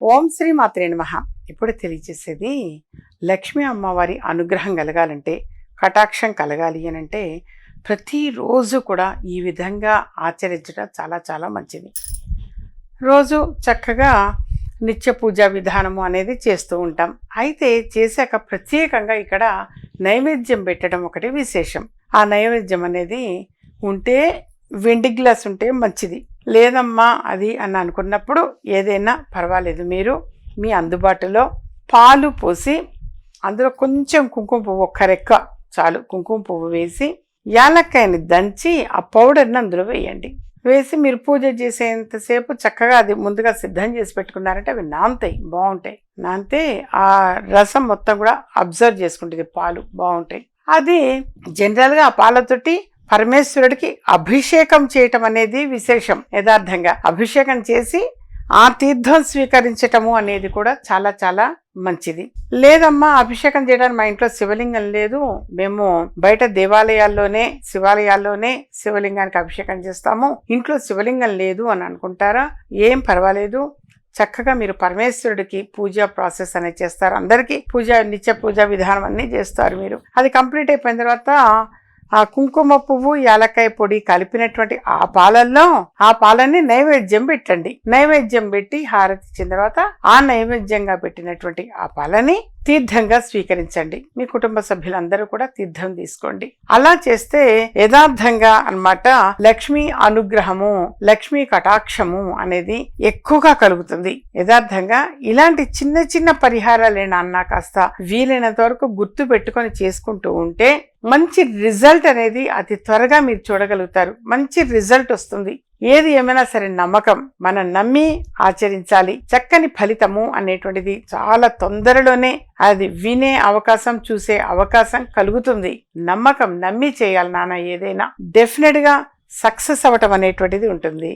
ఓం శ్రీ మాత్రే నమ. ఇప్పుడు తెలియజేసేది లక్ష్మీ అమ్మవారి అనుగ్రహం కలగాలంటే కటాక్షం కలగాలి అని అంటే ప్రతిరోజు కూడా ఈ విధంగా ఆచరించడం చాలా చాలా మంచిది. రోజు చక్కగా నిత్య పూజా విధానము అనేది చేస్తూ ఉంటాం. అయితే చేశాక ప్రత్యేకంగా ఇక్కడ నైవేద్యం పెట్టడం ఒకటి విశేషం. ఆ నైవేద్యం అనేది ఉంటే వెండి గ్లాస్ ఉంటే మంచిది. లేదమ్మా అది అని అనుకున్నప్పుడు ఏదైనా పర్వాలేదు. మీరు మీ అందుబాటులో పాలు పోసి అందులో కొంచెం కుంకుమ పువ్వు ఒక్క రెక్క చాలు. కుంకుమ పువ్వు వేసి యాలక్కాయని దంచి ఆ పౌడర్ని అందులో వేయండి. వేసి మీరు పూజ చేసేంతసేపు చక్కగా అది ముందుగా సిద్ధం చేసి పెట్టుకున్నారంటే అవి నానతాయి బాగుంటాయి. నానితే ఆ రసం మొత్తం కూడా అబ్జర్వ్ చేసుకుంటుంది పాలు బాగుంటాయి. అది జనరల్గా ఆ పాలతోటి పరమేశ్వరుడికి అభిషేకం చేయటం అనేది విశేషం యథార్థంగా. అభిషేకం చేసి ఆ తీర్థం స్వీకరించటము అనేది కూడా చాలా చాలా మంచిది. లేదమ్మా అభిషేకం చేయడానికి మా ఇంట్లో శివలింగం లేదు. మేము బయట దేవాలయాల్లోనే శివాలయాల్లోనే శివలింగానికి అభిషేకం చేస్తాము. ఇంట్లో శివలింగం లేదు అని అనుకుంటారా? ఏం పర్వాలేదు. చక్కగా మీరు పరమేశ్వరుడికి పూజా ప్రాసెస్ అనేది చేస్తారు. అందరికీ పూజ నిత్య పూజా విధానం అన్నీ చేస్తారు మీరు. అది కంప్లీట్ అయిపోయిన తర్వాత ఆ కుంకుమ పువ్వు యాలక్కాయ పొడి కలిపినటువంటి ఆ పాలల్లో ఆ పాలని నైవేద్యం పెట్టండి. నైవేద్యం పెట్టి హారతి ఇచ్చిన తర్వాత ఆ నైవేద్యంగా పెట్టినటువంటి ఆ పాలని తీర్థంగా స్వీకరించండి. మీ కుటుంబ సభ్యులందరూ కూడా తీర్థం తీసుకోండి. అలా చేస్తే యథార్థంగా అన్నమాట లక్ష్మీ అనుగ్రహము లక్ష్మీ కటాక్షము అనేది ఎక్కువగా కలుగుతుంది. యథార్థంగా ఇలాంటి చిన్న చిన్న పరిహారాలే నాన్న కాస్త వీలైనంత వరకు గుర్తు పెట్టుకొని చేసుకుంటూ ఉంటే మంచి రిజల్ట్ అనేది అతి త్వరగా మీరు చూడగలుగుతారు. మంచి రిజల్ట్ వస్తుంది. ఏది ఏమైనా సరే నమ్మకం. మనం నమ్మి ఆచరించాలి. చక్కని ఫలితము అనేటువంటిది చాలా తొందరలోనే అది వినే అవకాశం చూసే అవకాశం కలుగుతుంది. నమ్మకం నమ్మి చేయాలి నాన్న ఏదైనా. డెఫినెట్గా సక్సెస్ అవ్వటం అనేటువంటిది ఉంటుంది.